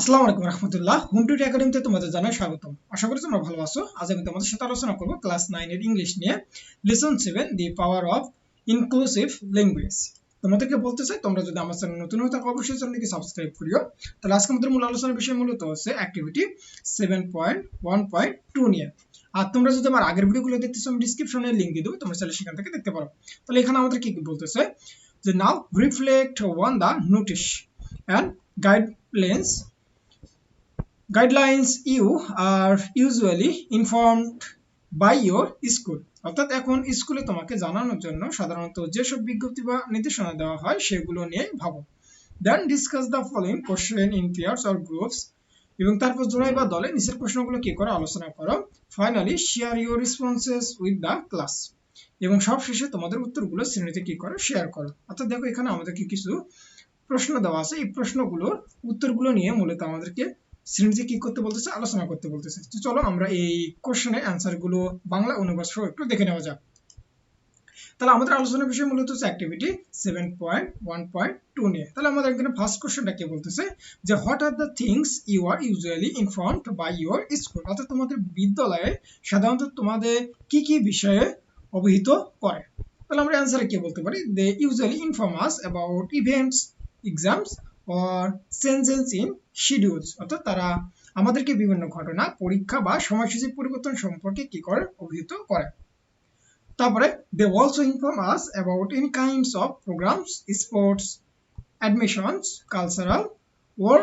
আসসালামু আলাইকুম রহমতুল্লাহ। হোম টিউটি একাডেমিতে তোমাদের জানাই স্বাগতম। আশা করি তোমরা ভালো আছো। আজ আমি তোমাদের সাথে আলোচনা করব ক্লাস নাইনের ইংলিশ নিয়ে। Lesson seven the power of inclusive language তোমাদেরকে বলতে চাই, তোমরা যদি আমার চ্যানেল নতুন হয়ে থাকো, অবশ্যই চ্যানেলটিকে সাবস্ক্রাইব করিও। তাহলে আজকে আমাদের মূল আলোচনার বিষয় মূলত হচ্ছে activity seven point one point two নিয়ে। আর তোমরা যদি আমার আগের ভিডিওগুলো দেখতেছো, আমি ডিসক্রিপশনে লিঙ্ক দিয়ে দেবো, তোমরা চাইলে সেখান থেকে দেখতে পারো। তাহলে এখানে আমাদের কি কি বলতেছে? যে now reflect on the notice and guidelines guidelines you are usually informed by your school. অর্থাৎ এখন স্কুলে তোমাকে জানানোর জন্য সাধারণত যেসব বিজ্ঞপ্তি বা নির্দেশনা দেওয়া হয়, সেগুলো নিয়ে ভাবো। Then discuss the following question in pairs or groups এবং তারপর জোড়াই বা দলে নিচের প্রশ্নগুলো কি করো আলোচনা করো। Finally share your responses with the class এবং সবশেষে তোমাদের উত্তরগুলো শ্রেণীতে কি করো শেয়ার করো। অর্থাৎ দেখো এখানে আমাদেরকে কিছু প্রশ্ন দেওয়া আছে। এই প্রশ্নগুলোর উত্তরগুলো নিয়ে মূলত আমাদেরকে শ্রেণীতে কি করতে বলতেছে? আলোচনা করতে বলতেছে। তো চলো আমরা এই কোশ্চেনের অ্যান্সারগুলো বাংলা অনুবাদ সহ একটু দেখে নেওয়া যাক। তাহলে আমাদের আলোচনার বিষয় মূলত হচ্ছে activity seven point one point two নিয়ে। তাহলে আমাদের এখানে ফার্স্ট কোশ্চেনটা কি বলতেছে? যে what are the things you are usually informed by your school অর্থাৎ তোমাদের বিদ্যালয়ে সাধারণত তোমাদের কি কি বিষয়ে অবহিত করে? তাহলে আমরা অ্যান্সারে কি বলতে পারি? They usually inform us about events exams or changes in schedules অর্থাৎ তারা আমাদেরকে বিভিন্ন ঘটনা, পরীক্ষা বা সময়সূচি পরিবর্তন সম্পর্কে কি করে অভিহিত করে। তারপরে they also inform us about any kinds of programmes sports admissions cultural or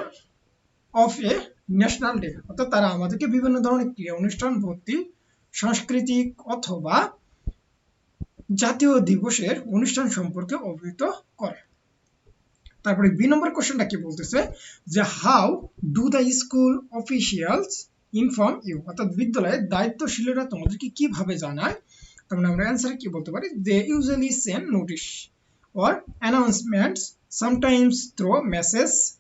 of a national day অর্থাৎ তারা আমাদেরকে বিভিন্ন ধরনের ক্রিয়া অনুষ্ঠান, ভর্তি, সাংস্কৃতিক অথবা জাতীয় দিবসের অনুষ্ঠান সম্পর্কে অবহিত করে। তারপরে বি নম্বর কোশ্চেনটা কি বলতেছে? যে how do the school officials inform you অর্থাৎ বিদ্যালয়ের দায়িত্বশীলরা তোমাদেরকে কীভাবে জানায়? তারপরে আমরা অ্যান্সারে কি বলতে পারি? They usually send notice or announcements sometimes through message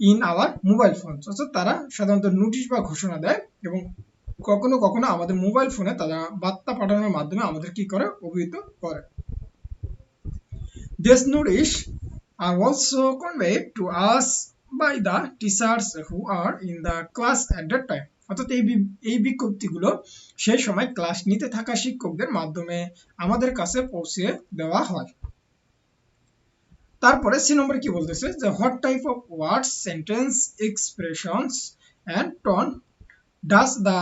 in our mobile phone অর্থাৎ তারা সাধারণত নোটিশ বা ঘোষণা দেয় এবং কখনো কখনো আমাদের মোবাইল ফোনে তারা বার্তা পাঠানোর মাধ্যমে আমাদের কি করে? অভিহিত করে। This notice are also conveyed to us by the teachers who are in the class at that time. অর্থাৎ এই এই বিজ্ঞপ্তিগুলো সেই সময় ক্লাস নিতে থাকা শিক্ষকদের মাধ্যমে আমাদের কাছে পৌঁছে দেওয়া হয়। তারপরে সি নম্বরে কি বলতেছে? যে what type of words sentence expressions and tone does the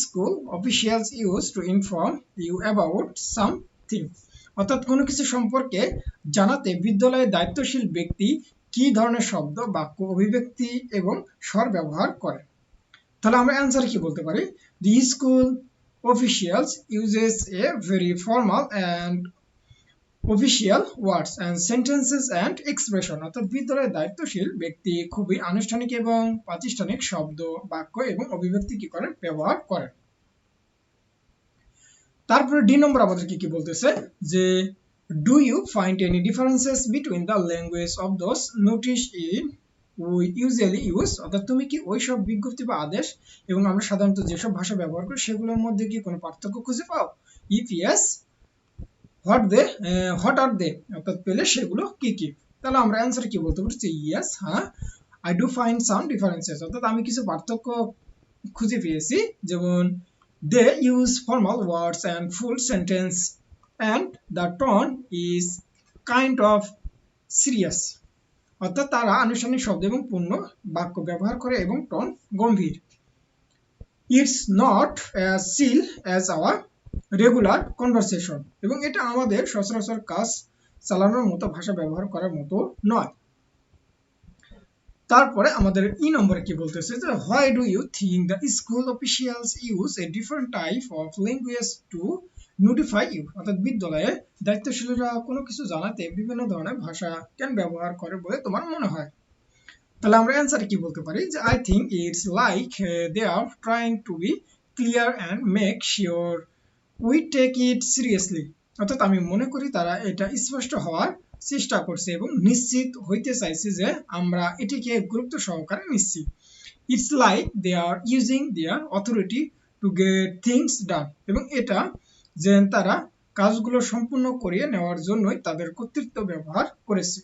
school officials use to inform you about something অর্থাৎ কোনো কিছু সম্পর্কে জানাতে বিদ্যালয়ের দায়িত্বশীল ব্যক্তি কি ধরনের শব্দ, বাক্য, অভিব্যক্তি এবং স্বর ব্যবহার করে। তাহলে আমরা অ্যান্সার কি বলতে পারি? The school officials uses a very formal and official words and sentences and expression অর্থাৎ বিদ্যালয়ের দায়িত্বশীল ব্যক্তি খুবই আনুষ্ঠানিক এবং প্রাতিষ্ঠানিক শব্দ, বাক্য এবং অভিব্যক্তি কি করেন ব্যবহার করেন তারপরে ডি নম্বর আমাদেরকে কি বলতেছে? যে do you find any differences between the language of those notice in we usually use অর্থাৎ তুমি কি ওই সব বিজ্ঞপ্তি বা আদেশ এবং আমরা সাধারণত যেসব ভাষা ব্যবহার করি, সেগুলোর মধ্যে কি কোনো পার্থক্য খুঁজে পাও? Yes what they what are they অর্থাৎ পেলে সেগুলো কি কি? তাহলে আমরা অ্যান্সার কি বলতে পারছি? ইয়েস হ্যাঁ। I do find some differences অর্থাৎ আমি কিছু পার্থক্য খুঁজে পেয়েছি। যেমন They use formal words and full sentence, and the tone is kind of serious. অর্থাৎ তারা আনুষ্ঠানিক শব্দ এবং পূর্ণ বাক্য ব্যবহার করে এবং tone Gambhir it's not seal as our regular conversation এবং এটা আমাদের সচরাচর কাজ চালানোর মতো, ভাষা ব্যবহার করার মতো নয় তারপরে আমাদের ই নম্বরে কি বলতেছে যে why do you think the school officials use a different type of language to notify you অর্থাৎ বিদ্যালয়ে দায়িত্বশীলরা কোনো কিছু জানাতে বিভিন্ন ধরনের ভাষা কেন ব্যবহার করে বলে তোমার মনে হয়? তাহলে আমরা অ্যান্সারে কি বলতে পারি? যে I think it's like they are trying to be clear and make sure we take it seriously অর্থাৎ আমি মনে করি তারা এটা স্পষ্ট হওয়ার চেষ্টা করছে এবং নিশ্চিত হইতে চাইছে যে আমরা এটিকে গুরুত্ব সহকারে নিচ্ছি। It's like they are using their authority to get things done এবং এটা যে তারা কাজগুলো সম্পূর্ণ করিয়ে নেওয়ার জন্যই তাদের কর্তৃত্ব ব্যবহার করেছে।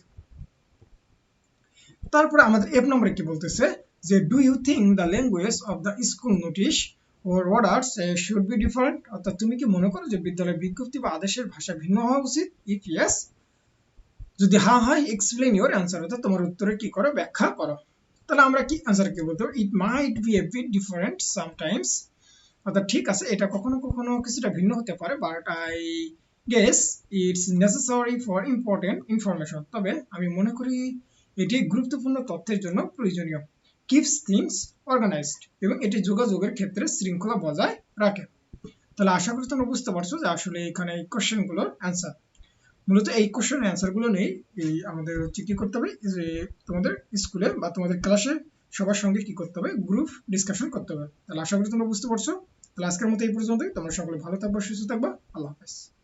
তারপরে আমাদের এফ নম্বরে কি বলতেছে? যে do you think the language of the school notice or orders should be different অর্থাৎ তুমি কি মনে করো যে বিদ্যালয়ের বিজ্ঞপ্তি বা আদেশের ভাষা ভিন্ন হওয়া উচিত? ইফ ইয়েস যদি হা হয় এক্সপ্লেন ইউর অ্যান্সার অর্থাৎ তোমার উত্তরে কি করো? ব্যাখ্যা করো। তাহলে আমরা কি অ্যান্সার কি বলতে it might be a bit different sometimes অর্থাৎ ঠিক আছে, এটা কখনো কখনো কিছুটা ভিন্ন হতে পারে but I guess it's necessary for important information তবে আমি মনে করি এটি গুরুত্বপূর্ণ তথ্যের জন্য প্রয়োজনীয়। কিপস থিংস অর্গানাইজড এবং এটি যোগাযোগের ক্ষেত্রে শৃঙ্খলা বজায় রাখে। তাহলে আশা করি তোমরা বুঝতে পারছ যে আসলে এখানে এই কোশ্চেনগুলোর অ্যান্সার মূলত এই কোশ্চেন অ্যান্সারগুলো নেই এই আমাদের হচ্ছে কি করতে হবে যে তোমাদের স্কুলে বা তোমাদের ক্লাসে সবার সঙ্গে কি করতে হবে গ্রুপ ডিসকাশন করতে হবে। তাহলে আশা করি তোমরা বুঝতে পারছ। তাহলে আজকের মতো এই পর্যন্তই। তোমরা সকলে ভালো থাকবা, সুস্থ থাকবা। আল্লাহ হাফেজ।